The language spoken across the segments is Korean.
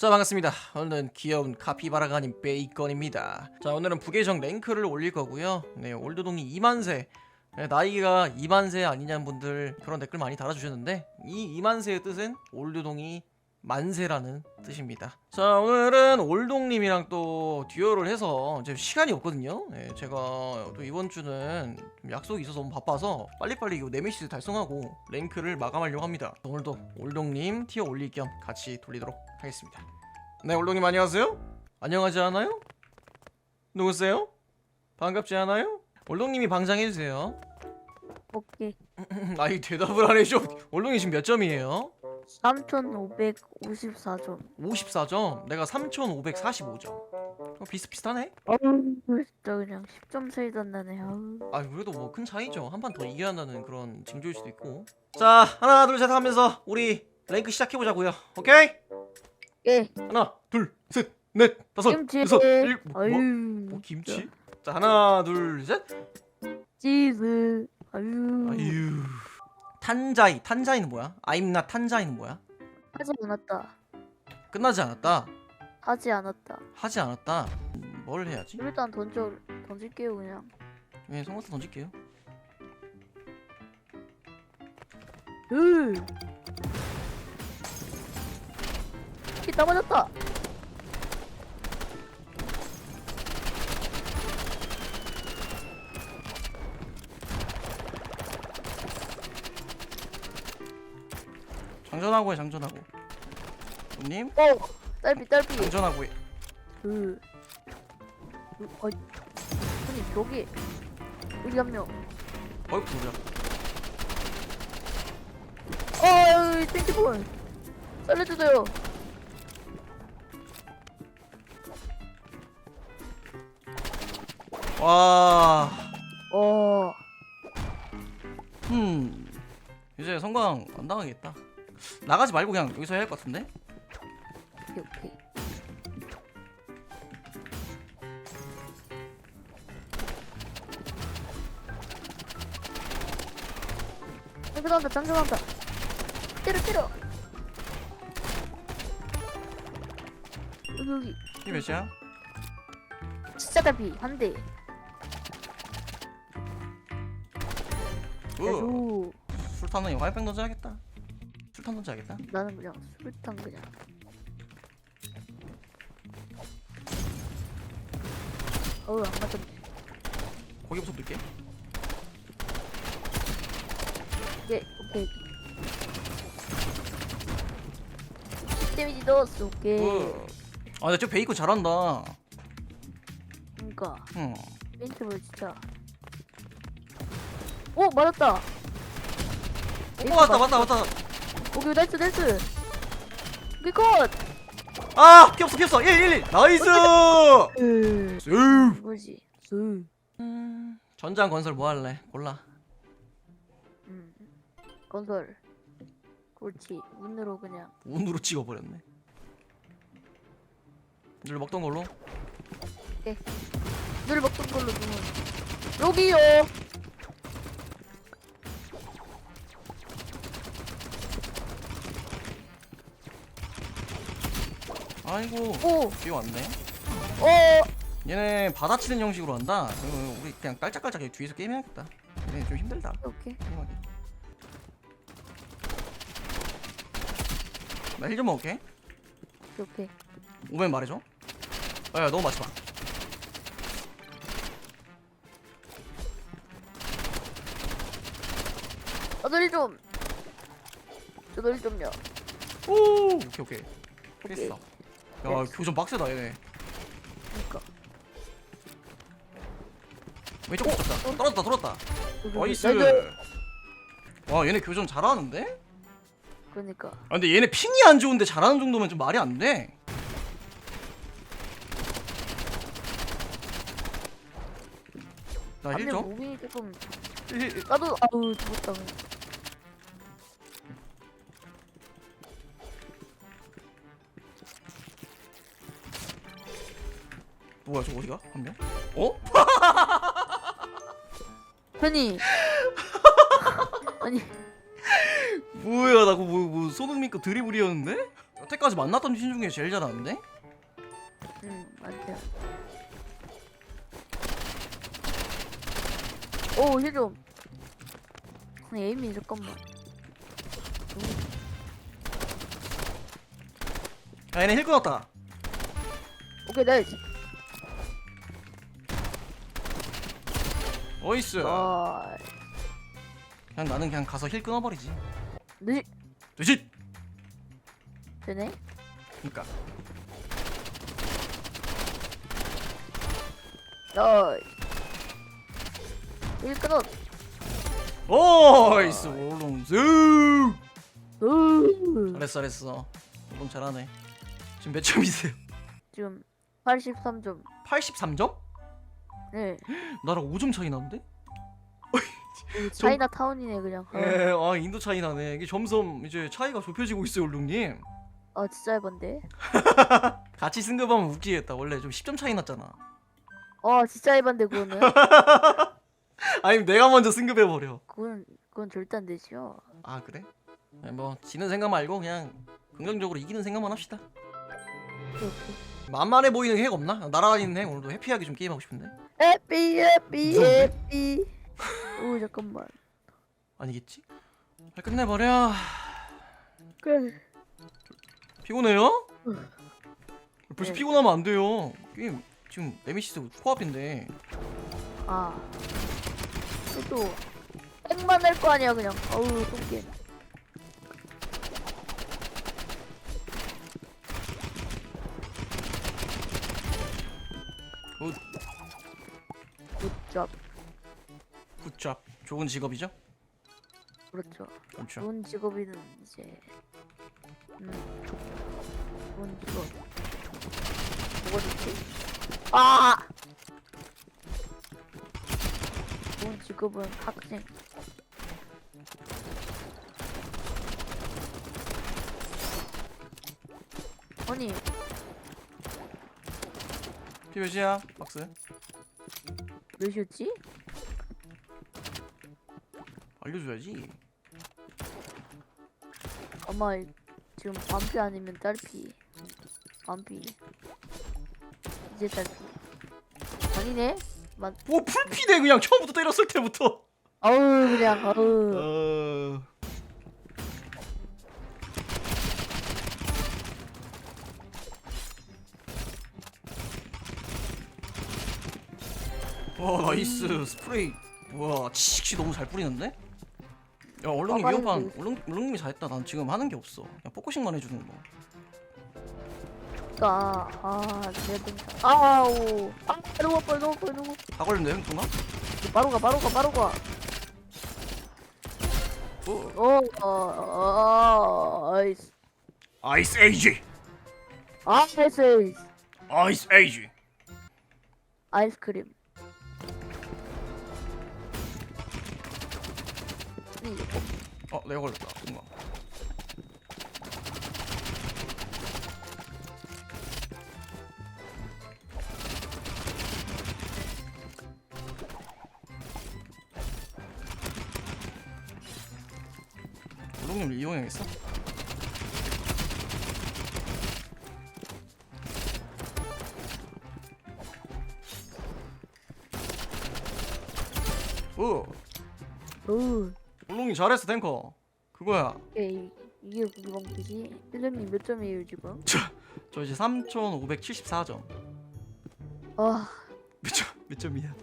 자 반갑습니다. 오늘은 귀여운 카피바라가 아닌 베이컨입니다. 자 오늘은 부계정 랭크를 올릴 거고요. 네 올드동이 2만세 네, 나이가 2만세 아니냐는 분들 그런 댓글 많이 달아주셨는데 이 2만세의 뜻은 올드동이 만세라는 뜻입니다. 자 오늘은 올동님이랑 또 듀오를 해서 이제 시간이 없거든요. 네, 제가 또 이번 주는 좀 약속이 있어서 너무 바빠서 빨리빨리 이 네메시스 달성하고 랭크를 마감하려고 합니다. 오늘도 올동님 티어 올릴 겸 같이 돌리도록 하겠습니다. 네 올동님 안녕하세요? 안녕하지 않아요? 누구세요? 반갑지 않아요? 올동님이 방장해주세요. 오케이. 아이 대답을 안 해줘. 올동이 지금 몇 점이에요? 3,554점. 54점. 내가 3,545점. 어, 비슷비슷하네. 어우, 진짜 그냥 10점 차이 단다네. 아우. 아 그래도 뭐 큰 차이죠. 한 판 더 이겨야 한다는 그런 징조일 수도 있고. 자 하나 둘 셋 하면서 우리 랭크 시작해 보자고요. 오케이? 예. 하나 둘 셋 넷 다섯 김치. 여섯 일곱 뭐, 아유. 뭐, 뭐 김치? 자 하나 둘 셋. 치즈. 아유. 아유. 탄자이 탄자이는 뭐야? 아임나 탄자이는 뭐야? 하지 않았다. 끝나지 않았다. 하지 않았다. 하지 않았다. 음, 뭘 해야지? 일단 던져 던질게요 그냥. 예, 성공서 던질게요. 으. 다 맞았다. 장전하고 해, 장전하고. 님, 어. 딸피 딸피. 장전하고 해. 그. 그, 어. 아니 저기 여기 한 명. 어이, 뭐야? 어, 땡큐볼. 살려주세요. 와, 어. 음, 이제 성광 안 당하겠다. 나가지 말고 그냥 여기서 해야 할 것 같은데? 오케이 오케이. 장전한다 장전한다. 때려 때려. 여기 여기. 이 몇이야? 진짜 달피 한 대. 우, 그래도 술탄은 화이팅 던져야겠다. 술탄 던져야겠다. 나는 그냥 술탄 그냥. 어우 안 맞았네. 고기부터 넣을게. 오케이 오케이. 데미지 넣었어 오케이. 우. 아, 근데 저 베이컨 잘한다. 그니까 응. 페인트볼 진짜. 오 맞았다. 오, 맞다, 맞다, 맞다. 오케이 나이스 나이스. 오케이 컷. 아, 피었어, 피었어. 1, 1, 1. 나이스! 으. 우. 이거지. 으. 음, 전장 건설 뭐 할래? 골라. 음. 건설. 그렇지. 문으로 그냥. 운으로 찍어버렸네. 늘 먹던 걸로. 늘 먹던 걸로 주문. 여기요. 아이고, 오. 뒤에 왔네. 어. 얘네 받아치는 형식으로 한다. 그러면 우리 그냥 깔짝깔짝 뒤에서 게임해야겠다. 얘네 좀 힘들다. 오케이. 게임하기. 나 힐 좀 먹을게. 오케이. 오면 말해줘. 야, 야 너무 맞지 마. 나들 좀. 저들 좀요. 오, 오케이 오케이. 오케이. 됐어. 야, 교전 빡세다 얘네. 그니까. 왼쪽 붙었다. 떨어졌다, 떨어졌다. 나이스. 와, 얘네 교전 잘하는데? 그니까. 아, 근데 얘네 핑이 안 좋은데 잘하는 정도면 좀 말이 안 돼. 나 한명 1점? 무빙이 조금. 1, 1, 나도 아우 죽었다. 뭐야, 저 어디가? 한 명? 어? 아니. 아니. 뭐야, 나그 뭐, 뭐 손흥민 거 드리블이었는데? 여태까지 만났던 팀 중에 제일 잘하는데? 응 맞아 오 힐좀 에이미 잠깐만 야 얘네 힐 끊었다 오케이 나이스 어이스. 아. 그냥 나는 그냥 가서 힐 끊어버리지. 늦 되지? 되네. 그니까. 나이스 일 끊어. 어이스 오롱스 으 잘했어 잘했어. 너무 잘하네. 지금 몇 점이세요? 지금 83점. 83점? 네. 나랑 5점 차이 나는데? 차이나 타운이네 그냥. 아, 에, 아 인도 차이 나네. 이게 점점 이제 차이가 좁혀지고 있어요 울릉님. 아 진짜 해본데? 같이 승급하면 웃기겠다. 원래 좀 10점 차이 났잖아. 아 진짜 해본데 그거는? 아니 내가 먼저 승급해 버려. 그건 그건 절대 안 되죠 아 그래? 네, 뭐 지는 생각 말고 그냥 긍정적으로 이기는 생각만 합시다. 오케이, 오케이. 만만해 보이는 핵 없나? 날아다니는 핵? 오늘도 해피하게 좀 게임하고 싶은데? 해피 해피 무서운데? 해피. 오 잠깐만. 아니겠지? 아, 끝내버려. 그래. 피곤해요? 벌써 네. 피곤하면 안 돼요. 게임 지금 네미시스 코앞인데. 아. 또 핵만 낼거 아니야 그냥. 어우 똥개 굿. 굿잡. 굿잡. 좋은 직업이죠? 그렇죠. 그렇죠. 좋은 직업이는 이제 음 좋은 직업. 뭐가 좋지? 아! 좋은 직업은 학생. 아니 피 몇이야? 박스. 몇이었지? 알려줘야지. 아마 지금 반피 아니면 딸피. 반피. 이제 딸피. 아니네? 맞오 풀피네 그냥. 처음부터 때렸을 때부터. 아우 그냥 아우. 어... 와 나이스. 스프레이 와 치치 너무 잘 뿌리는데? 야 얼렁이 아, 빠른데. 얼렁 얼렁님이 잘했다. 난 지금 하는 게 없어. 그냥 포커싱만 해주는 거. 아 내분 아우. 아 너무 아파 너무 아파 너무 아파. 다 걸렸네 형통가? 바로 가 바로 가 바로 가. 어. 어, 어, 아이스. 아이스 에이지. 아이스 아이스 에이지. 아이스크림 어 내가 걸렸다 뭔가 울릉님 이용해야겠어? 잘했어 탱커. 그거야. 이 이게 구기방피지 필름님 몇 점이에요 지금 저 이제 3,574점. 아. 몇 점? 몇 점이야?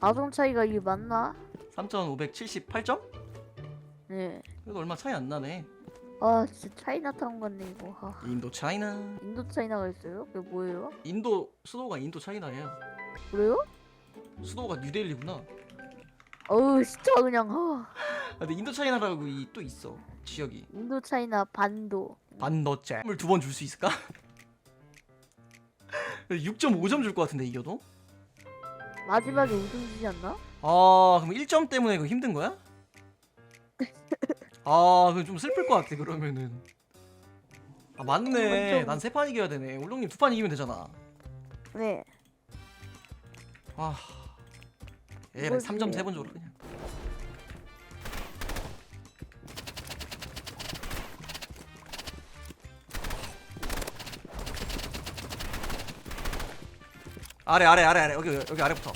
아점 차이가 이게 맞나? 3,578점? 네 그래도 얼마 차이 안 나네. 아 진짜 차이나 타운 같네 이거. 아, 인도 차이나. 인도 차이나가 있어요? 그게 뭐예요? 인도 수도가 인도 차이나예요. 그래요? 수도가 뉴델리구나 어우 진짜 그냥 아, 아, 근데 인도 차이나라고 이, 또 있어 지역이. 인도 차이나 반도. 반너잼을 두 번 줄 수 있을까? 6.5점 줄 것 같은데 이겨도? 마지막에 우승 주지 않나? 아 그럼 1점 때문에 그 힘든 거야? 아 그럼 좀 슬플 것 같아 그러면은. 아 맞네. 완전- 난 세 판 이겨야 되네. 울릉님 두 판 이기면 되잖아. 네. 아 예, 뭐, 3점 세 번 줘라 그냥. 아래 아래 아래 아래 여기 여기 아래부터.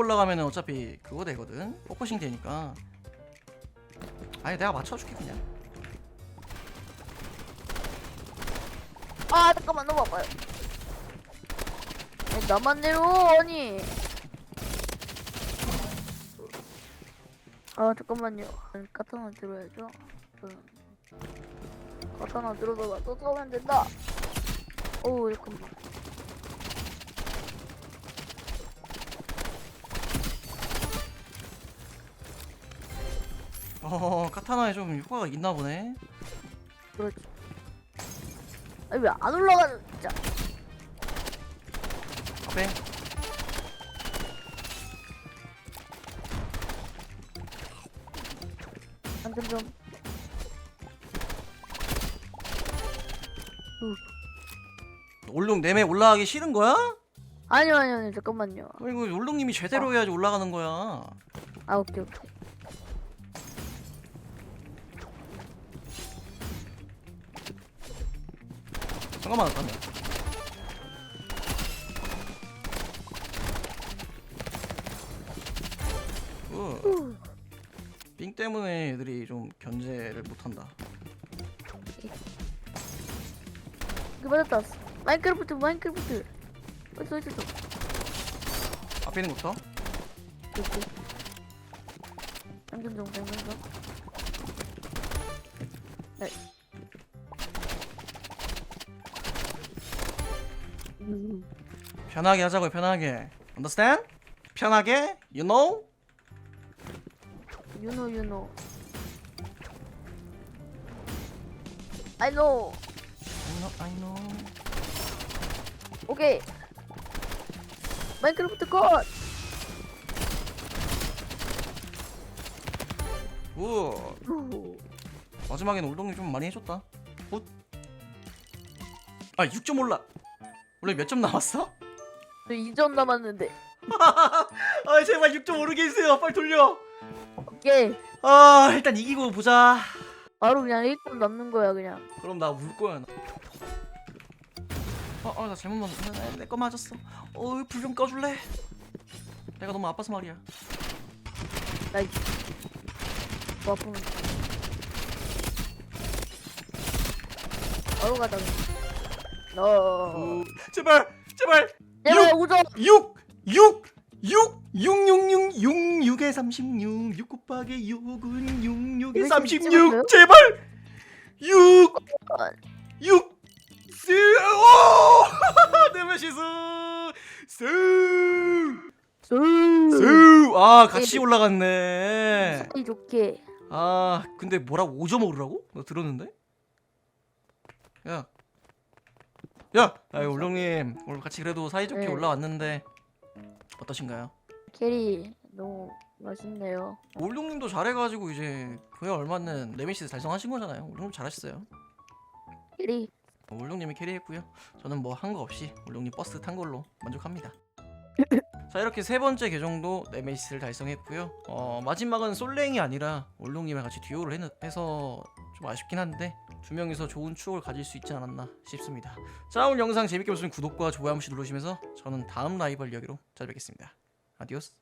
올라가면은 어차피 그거 되거든 포커싱 되니까 아니 내가 맞춰줄게 그냥 아 잠깐만 아파요. 아니, 나만 내려 아니. 아 잠깐만요. 카타나 들어야죠. 카타나 들어다가 또 싸우면 된다. 오 잠깐만. 어 카타나에 좀 효과가 있나 보네 그렇지. 아니 왜 안 올라가는 진짜. 앞에 안전 좀. 올롱 내매 올라가기 싫은 거야? 아니요 아니요 아니요 잠깐만요. 어, 이거 올롱님이 제대로 해야지 올라가는 거야 아 오케이 오케이. 잠깐만 잠깐만 우. 삥 때문에 애들이 좀 견제를 못한다 그 맞았다. 마인크래프트 마인크래프트. 어디 어디 어디. 앞에 있는 것부터 안전 좀. 네. 음. 편하게 하자고요 편하게 understand? 편하게 you know? You know, you know. I know. I know I know 오케이. 마인크래프트 컷. 우 후. 마지막에는 올동이 좀 많이 해줬다 굿. 아 6점 올라 원래 몇 점 남았어? 저 2점 남았는데. 아 제발 6점 오르게 해주세요 빨리 돌려 오케이. 아 일단 이기고 보자 바로 그냥 1점 남는 거야 그냥. 그럼 나 울 거야 나. 어, 어, 나 잘못 맞았어. 내거 맞았어. 어, 불 좀 꺼줄래? 내가 너무 아파서 말이야. 나이스. 뭐 아프면. 바로 가자 그냥. 너. 어, 제발, 제발. 제발 5점. 6, 6, 6, 6, 6, 6, 6, 6에 36. 6 곱하기 6은 6, 6에 이거 36. 찍었어요? 제발. 6, 6. 스, 오! 네메시스. 스, 술. 스. 아, 같이 올라갔네. 사이 좋게. 아 근데 뭐라고 5점 오르라고? 너 들었는데? 야 야! 아이 올롱님 오늘 같이 그래도 사이좋게 네. 올라왔는데 어떠신가요? 캐리 너무 맛있네요. 올롱님도 잘해가지고 이제 그에 얼마는 네메시스 달성하신 거잖아요 올롱님 잘하셨어요 캐리. 올롱님이 캐리했고요 저는 뭐 한 거 없이 올롱님 버스 탄 걸로 만족합니다 자 이렇게 세 번째 계정도 네메시스를 달성했고요. 어, 마지막은 솔랭이 아니라 올롱님이랑 같이 듀오를 했, 해서 좀 아쉽긴 한데 두 명이서 좋은 추억을 가질 수 있지 않았나 싶습니다. 자 오늘 영상 재밌게 보시면 구독과 좋아요 한 번씩 누르시면서 저는 다음 라이벌 이야기로 찾아뵙겠습니다. 아디오스